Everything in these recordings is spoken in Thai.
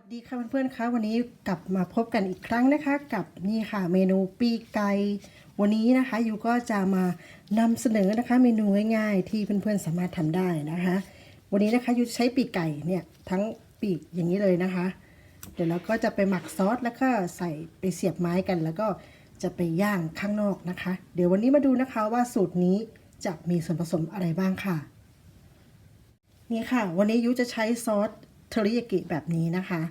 สดีค่ะเพื่อนๆคะวันนี้กลับมาพบกันอีกครั้งนะคะ กับนี่ค่ะเมนูปีกไก่วันนี้นะคะยูก็จะมานำเสนอนะคะ เมนูง่ายๆ ที่เพื่อนๆสามารถทำได้นะคะ วันนี้นะคะยูใช้ปีกไก่เนี่ยทั้งปีกอย่างนี้เลยนะคะ เดี๋ยวเราก็จะไปหมักซอสแล้วก็ใส่ไปเสียบไม้กัน แล้วก็จะไปย่างข้างนอกนะคะ เดี๋ยววันนี้มาดูนะคะว่าสูตรนี้จะมีส่วนผสมอะไรบ้างค่ะ นี่ค่ะ วันนี้ยุจะใช้ซอส เทอริยากิแบบนี้นะคะ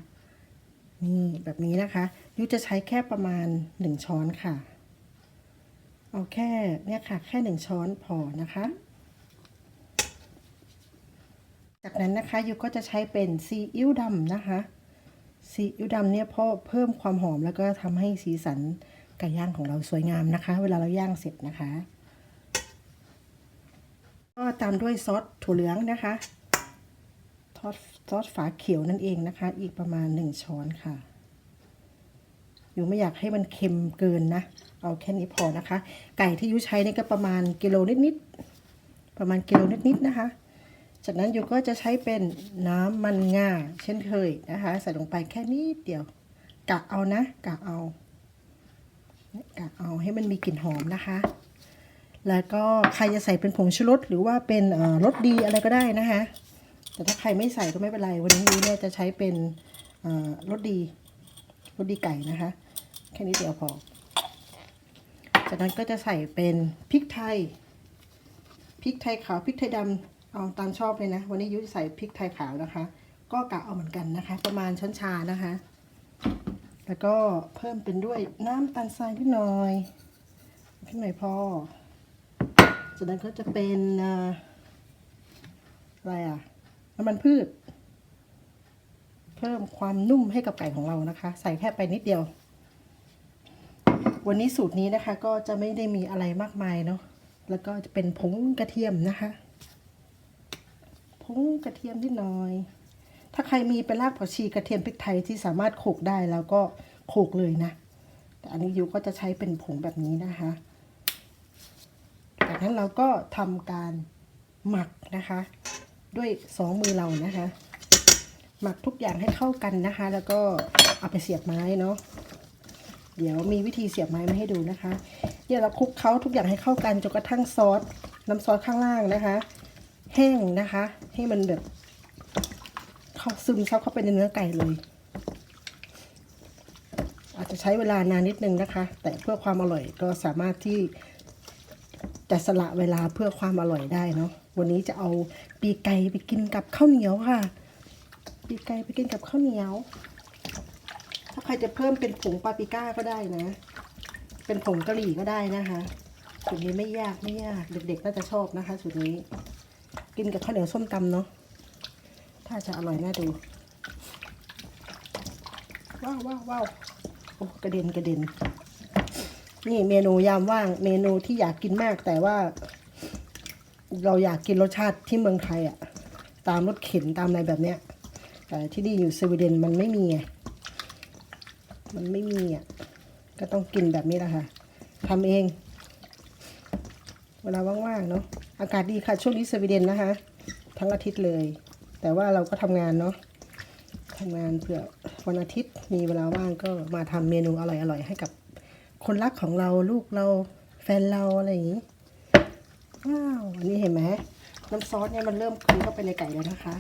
นี่แบบนี้นะคะยุจะใช้แค่ประมาณ 1 ช้อนค่ะ เอาแค่เนี่ยค่ะ แค่ 1 ช้อนพอนะคะ จากนั้นนะคะยุก็จะใช้เป็นซีอิ๊วดำนะคะซีอิ๊วดำเนี่ยเพราะเพิ่มความหอมแล้วก็ทำให้สีสันไก่ย่างของเราสวยงามนะคะ เวลาเราย่างเสร็จนะคะก็ตามด้วยซอสถั่วเหลืองนะคะ ทอด ซอสฝาเขียวนั่นเองนะคะ อีกประมาณ 1 ช้อนค่ะอยู่ไม่อยากให้มันเค็มเกินนะ เอาแค่นี้พอนะคะ ไก่ที่ยุใช้นี่ก็ประมาณกิโลนิดๆ ประมาณกิโลนิดๆนะคะ จากนั้นยูก็จะใช้เป็นน้ำมันงาเช่นเคยนะคะ ใส่ลงไปแค่นิดเดียวกะเอานะกะเอากะเอาให้มันมีกลิ่นหอมนะคะ แล้วก็ใครจะใส่เป็นผงชูรสหรือว่าเป็นรสดีอะไรก็ได้นะคะ แต่ถ้าใครไม่ใส่ก็ไม่เป็นไร วันนี้ยุ้เนี่ยจะใช้เป็นรสดีรสดีไก่นะคะ แค่นี้เดียวพอ จากนั้นก็จะใส่เป็นพริกไทย พริกไทยขาว พริกไทยดำเอาตามชอบเลยนะ วันนี้ยุ้ยใส่พริกไทยขาวนะคะ ก็กะเอาเหมือนกันนะคะ ประมาณช้อนชานะคะ แล้วก็เพิ่มเป็นด้วยน้ำตาลทรายนิดหน่อยนิดหน่อยพอ จากนั้นก็จะเป็นอะไรอะ น้ำมันพืช เพิ่มความนุ่มให้กับไก่ของเรานะคะ ใส่แค่ไปนิดเดียว วันนี้สูตรนี้นะคะ ก็จะไม่ได้มีอะไรมากมายเนาะแล้วก็จะเป็นผงกระเทียมนะคะผงกระเทียมนิดหน่อย ถ้าใครมีเป็นรากผักชีกระเทียมพริกไทยที่สามารถโขกได้แล้วก็โขกเลยนะ แต่อันนี้ยูก็จะใช้เป็นผงแบบนี้นะคะ จากนั้นเราก็ทำการหมักนะคะ ด้วยสองมือเรานะคะ หมักทุกอย่างให้เข้ากันนะคะ แล้วก็เอาไปเสียบไม้เนาะเดี๋ยวมีวิธีเสียบไม้มาให้ดูนะคะเดี๋ยวเราคลุกเคล้าทุกอย่างให้เข้ากันจนกระทั่งซอสน้ำซอสข้างล่างนะคะ แห้งนะคะ ให้มันแบบเข้าซึมซับเข้าไปในเนื้อไก่เลย อาจจะใช้เวลานานนิดนึงนะคะ แต่เพื่อความอร่อยก็สามารถที่จะสละเวลาเพื่อความอร่อยได้เนาะ วันนี้จะเอาปีกไก่ไปกินกับข้าวเหนียวค่ะ ปีกไก่ไปกินกับข้าวเหนียว ถ้าใครจะเพิ่มเป็นผงปาปริก้าก็ได้นะ เป็นผงกะหรี่ก็ได้นะคะสูตรนี้ไม่ยากไม่ยากเด็กๆน่าจะชอบนะคะสูตรนี้ กินกับข้าวเหนียวส้มตำเนาะถ้าจะอร่อยน่าดูว้าวว้าวว้าวโอ้กระเด็นกระเด็นนี่เมนูยามว่างเมนูที่อยากกินมากแต่ว่า เราอยากกินรสชาติที่เมืองไทยอะตามรถเข็นตามอะไรแบบเนี้ย แต่ที่นี่อยู่สวีเดนมันไม่มีไงมันไม่มีอะ ก็ต้องกินแบบนี้แหละค่ะทำเอง เวลาว่างๆเนาะ อากาศดีค่ะ ช่วงนี้สวีเดนนะคะ ทั้งอาทิตย์เลย แต่ว่าเราก็ทำงานเนาะทำงานเพื่อวันอาทิตย์มีเวลาว่างก็มาทำเมนูอร่อยๆให้กับคนรักของเราลูกเราแฟนเราอะไรอย่างนี้ ว้าวนนี้เห็นไหมน้ำซอสเนี่ยมันเริ่มคลุกเข้าไปในไก่แล้วนะคะ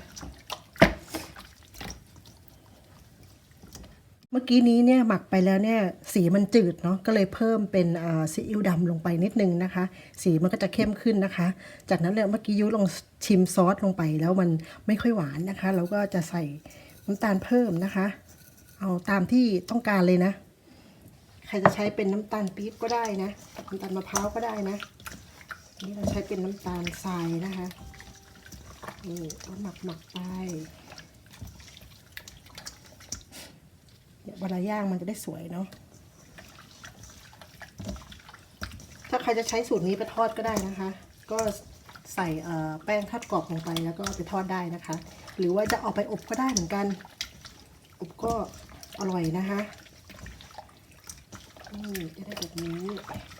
เมื่อกี้นี้เนี่ยหมักไปแล้วเนี่ยสีมันจืดเนาะก็เลยเพิ่มเป็นซีอิ๊วดำลงไปนิดนึงนะคะ สีมันก็จะเข้มขึ้นนะคะ จากนั้นเลยเมื่อกี้ยุลองชิมซอสลงไปแล้วมันไม่ค่อยหวานนะคะเราก็จะใส่น้ำตาลเพิ่มนะคะ เอาตามที่ต้องการเลยนะ ใครจะใช้เป็นน้ำตาลปี๊บก็ได้นะน้ำตาลมะพร้าวก็ได้นะ นี่เราใช้เป็นน้ำตาลทรายนะคะนี่ก็หมักหมักไปเนี่ยเวลาย่างมันจะได้สวยเนาะถ้าใครจะใช้สูตรนี้ไปทอดก็ได้นะคะ ก็ใส่แป้งทอดกรอบลงไปแล้วก็ไปทอดได้นะคะ หรือว่าจะเอาไปอบก็ได้เหมือนกัน อบก็อร่อยนะคะนี่จะได้แบบนี้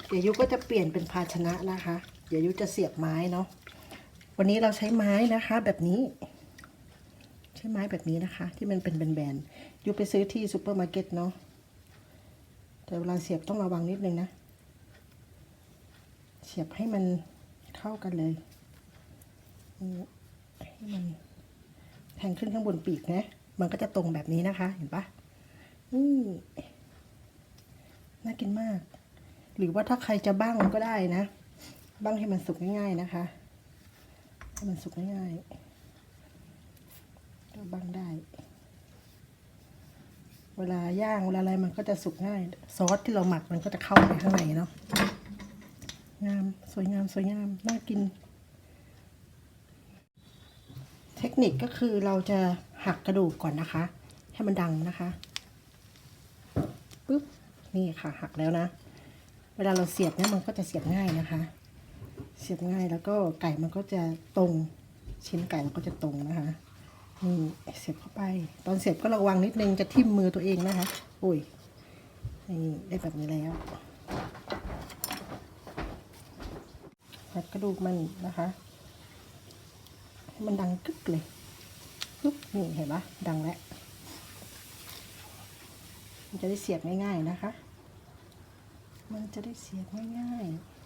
เดี๋ยวยุก็จะเปลี่ยนเป็นภาชนะนะคะ เดี๋ยวยุจะเสียบไม้เนาะวันนี้เราใช้ไม้นะคะ แบบนี้ ใช้ไม้แบบนี้นะคะ ที่มันเป็นแบนๆยุยูไปซื้อที่ซูเปอร์มาร์เก็ตเนาะแต่เวลาเสียบต้องระวังนิดนึงนะ เสียบให้มันเข้ากันเลยให้มันแทงขึ้นข้างบนปีกนะ มันก็จะตรงแบบนี้นะคะ เห็นปะนี่น่ากินมาก หรือว่าถ้าใครจะบ้างก็ได้นะ บ้างให้มันสุกง่ายๆนะคะ ให้มันสุกง่ายๆก็บ้างได้ เวลาย่างเวลาอะไรมันก็จะสุกง่าย ซอสที่เราหมักมันก็จะเข้าไปข้างในเนาะงามสวยงามสวยงามน่ากิน เทคนิคก็คือเราจะหักกระดูกก่อนนะคะ ให้มันดังนะคะปุ๊บนี่ค่ะหักแล้วนะ เวลาเราเสียบเนี่ยมันก็จะเสียบง่ายนะคะ เสียบง่ายแล้วก็ไก่มันก็จะตรงชิ้นไก่มันก็จะตรงนะคะนี่เสียบเข้าไป ตอนเสียบก็ระวังนิดนึงจะทิ่มมือตัวเองนะคะโอ้ยนี่ได้แบบนี้แล้วหักกระดูกมันนะคะให้มันดังกึกเลยปึ๊บนี่เห็นปะดังแล้วมันจะได้เสียบง่ายๆนะคะ มันจะได้เสียบง่ายๆ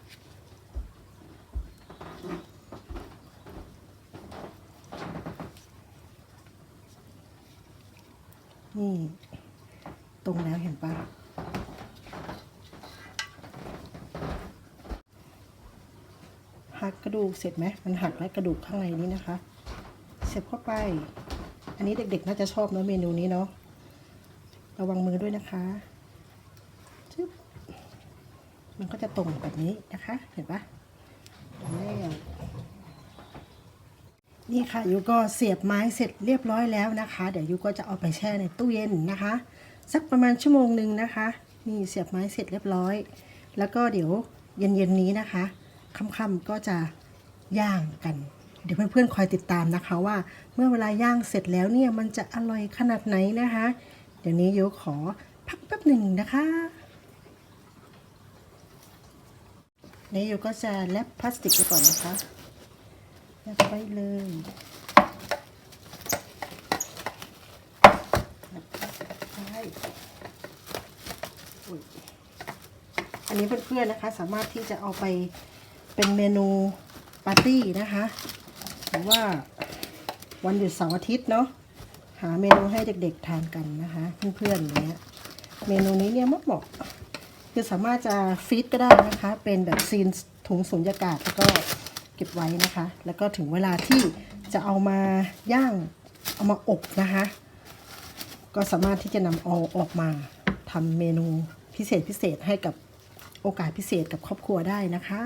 นี่ ตรงแล้วเห็นปะักกระดูกเสร็จไหมมันหักและกระดูกข้างในนี้นะคะ เสียบเข้าไป อันนี้เด็กๆ น่าจะชอบเนอะเมนูนี้เนาะระวังมือด้วยนะคะชึบมันก็จะตรงแบบนี้นะคะ เห็นปะแล้วนี่ค่ะยูก็เสียบไม้เสร็จเรียบร้อยแล้วนะคะ เดี๋ยวยูก็จะเอาไปแช่ในตู้เย็นนะคะ สักประมาณชั่วโมงหนึ่งนะคะ นี่เสียบไม้เสร็จเรียบร้อย แล้วก็เดี๋ยวเย็นๆนี้นะคะ ค่ำๆก็จะย่างกัน เดี๋ยวเพื่อนๆคอยติดตามนะคะว่า เมื่อเวลาย่างเสร็จแล้วเนี่ยมันจะอร่อยขนาดไหนนะคะ เดี๋ยวนี้โยขอพักแป๊บหนึ่งนะคะนี่โยก็จะแรปพลาสติกไว้ก่อนนะคะแรปไปเลยอันนี้เพื่อนๆนะคะ สามารถที่จะเอาไป เป็นเมนูปาร์ตี้นะคะหรือว่าวันหยุดเสาร์อาทิตย์เนาะหาเมนูให้เด็กๆทานกันนะคะ เพื่อนๆอย่างเนี้ยเมนูนี้เนี่ยเหมาะคือสามารถจะฟีดก็ได้นะคะ เป็นแบบซีนถุงสุญญากาศแล้วก็เก็บไว้นะคะ แล้วก็ถึงเวลาที่จะเอามาย่างเอามาอบนะคะ ก็สามารถที่จะนำเอาออกมาทำเมนูพิเศษพิเศษให้กับโอกาสพิเศษกับครอบครัวได้นะคะ